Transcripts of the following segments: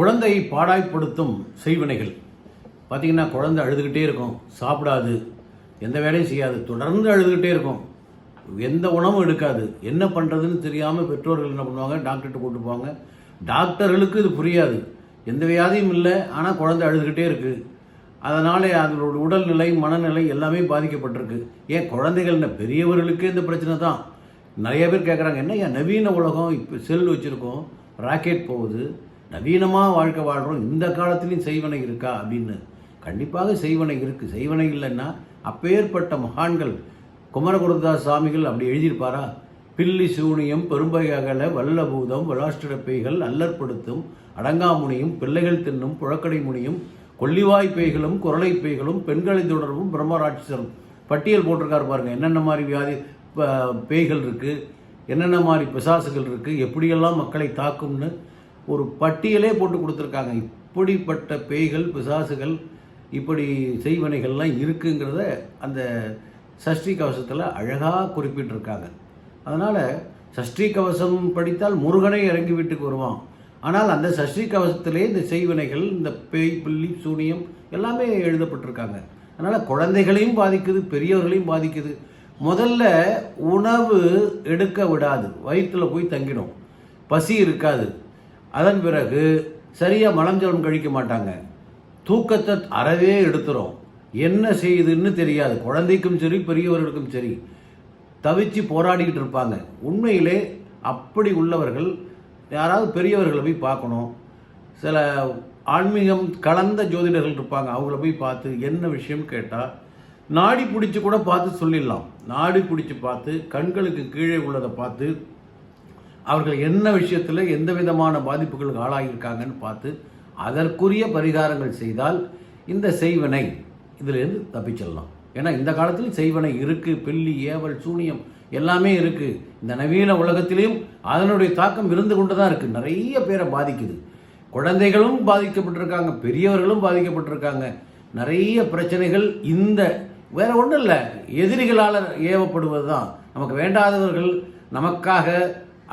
குழந்தையை பாடாய்ப்படுத்தும் செய்வினைகள். பார்த்திங்கன்னா குழந்தை அழுதுகிட்டே இருக்கும் சாப்பிடாது எந்த வேலையும் செய்யாது தொடர்ந்து அழுதுகிட்டே இருக்கும். எந்த உணவும் எடுக்காது. என்ன பண்ணுறதுன்னு தெரியாமல் பெற்றோர்கள் என்ன பண்ணுவாங்க? டாக்டர்கிட்ட கூட்டு போவாங்க. டாக்டர்களுக்கு இது புரியாது. எந்த வியாதியும் இல்லை ஆனால் குழந்தை அழுதுகிட்டே இருக்குது அதனால் அதனோட உடல்நிலை மனநிலை எல்லாமே பாதிக்கப்பட்டிருக்கு. ஏன் குழந்தைகள் இந்த பெரியவர்களுக்கே இந்த பிரச்சனை தான். நிறைய பேர் கேட்குறாங்க என்ன ஏன் நவீன உலகம் இப்போ செல் வச்சுருக்கோம் ராக்கெட் போகுது நவீனமாக வாழ்க்கை வாழ்கிறோம் இந்த காலத்துலேயும் செய்வனை இருக்கா அப்படின்னு? கண்டிப்பாக செய்வனை இருக்குது செய்வனை இல்லைன்னா அப்பேற்பட்ட மகான்கள் குமரகுருதாஸ் சுவாமிகள் அப்படி எழுதியிருப்பாரா? பில்லி சூனியம் பெரும்பகையகல வல்லபூதம் வளாஷ்டிர பேய்கள் அல்லற்படுத்தும் அடங்காமுனியும் பிள்ளைகள் தின்னும் புழக்கடை முனியும் கொல்லிவாய் பேய்களும் குரலை பேய்களும் பெண்களை தொடர்பும் பிரம்மராட்சசரும் பட்டியல் போட்டிருக்காரு பாருங்கள் என்னென்ன மாதிரி வியாதி பேய்கள் இருக்குது என்னென்ன மாதிரி பிசாசுகள் இருக்குது எப்படியெல்லாம் மக்களை தாக்கும்னு ஒரு பட்டியலே போட்டு கொடுத்துருக்காங்க. இப்படிப்பட்ட பேய்கள் பிசாசுகள் இப்படி செய்வனைகள்லாம் இருக்குங்கிறத அந்த சஷ்டி கவசத்தில் அழகாக குறிப்பிட்டிருக்காங்க. அதனால் சஷ்டி கவசம் படித்தால் முருகனை இறங்கி வீட்டுக்கு வருவான். ஆனால் அந்த சஷ்டி கவசத்திலே இந்த செய்வினைகள் இந்த பேய் பில்லி சூனியம் எல்லாமே எழுதப்பட்டிருக்காங்க. அதனால் குழந்தைகளையும் பாதிக்குது பெரியவர்களையும் பாதிக்குது. முதல்ல உணவு எடுக்க விடாது. வயிற்றில் போய் தங்கிடும். பசி இருக்காது. அதன் பிறகு சரியாக மலஞ்சலம் கழிக்க மாட்டாங்க. தூக்கத்தை அறவே எடுத்துரும். என்ன செய்யுதுன்னு தெரியாது. குழந்தைக்கும் சரி பெரியவர்களுக்கும் சரி. தவிச்சு போராடிக்கிட்டு இருப்பாங்க. உண்மையிலே அப்படி உள்ளவர்கள் யாராவது பெரியவர்களை போய் பார்க்கணும். சில ஆன்மீகம் கலந்த ஜோதிடர்கள் இருப்பாங்க. அவங்கள போய் பார்த்து என்ன விஷயம் கேட்டால் நாடி பிடிச்சி கூட பார்த்து சொல்லிடலாம். நாடி பிடிச்சி பார்த்து கண்களுக்கு கீழே உள்ளதை பார்த்து அவர்கள் என்ன விஷயத்தில் எந்த விதமான பாதிப்புகளுக்கு ஆளாகியிருக்காங்கன்னு பார்த்து அதற்குரிய பரிகாரங்கள் செய்தால் இந்த செய்வினை இதிலிருந்து தப்பிச்சிடலாம் ஏன்னா இந்த காலத்தில் செய்வனை இருக்குது பில்லி ஏவல் சூனியம் எல்லாமே இருக்குது இந்த நவீன உலகத்திலையும் அதனுடைய தாக்கம் இருந்து கொண்டு தான் இருக்குது நிறைய பேரை பாதிக்குது. குழந்தைகளும் பாதிக்கப்பட்டிருக்காங்க. பெரியவர்களும் பாதிக்கப்பட்டிருக்காங்க. நிறைய பிரச்சனைகள் இந்த வேற ஒன்றும் இல்லை எதிரிகளால் ஏவப்படுவது தான் நமக்கு வேண்டாதவர்கள் நமக்காக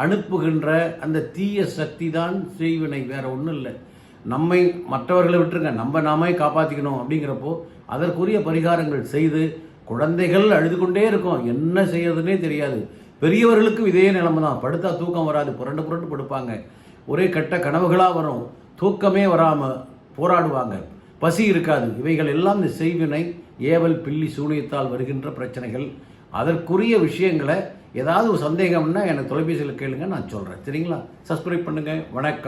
அனுப்புகின்ற அந்த தீய சக்தி தான் செய்வினை. வேற ஒன்றும் இல்லை. நம்மை மற்றவர்களை விட்டுருங்க. நம்ம நாமே காப்பாற்றிக்கணும் அப்படிங்கிறப்போ அதற்குரிய பரிகாரங்கள் செய்து குழந்தைகள் அழுது கொண்டே இருக்கும். என்ன செய்யறதுனே தெரியாது. பெரியவர்களுக்கும் இதே நிலைமை தான் படுத்தா தூக்கம் வராது. புரண்டு புரண்டு படுப்பாங்க. ஒரே கெட்ட கனவுகளாக வரும். தூக்கமே வராமல் போராடுவாங்க. பசி இருக்காது. இவைகள் எல்லாம் இந்த செய்வினை ஏவல் பில்லி சூனியத்தால் வருகின்ற பிரச்சனைகள். அதற்குரிய விஷயங்களை ஏதாவது ஒரு சந்தேகம்னா எனக்கு தொலைபேசியில் கேளுங்க நான் சொல்கிறேன் சரிங்களா? சப்ஸ்கிரைப் பண்ணுங்கள் வணக்கம்.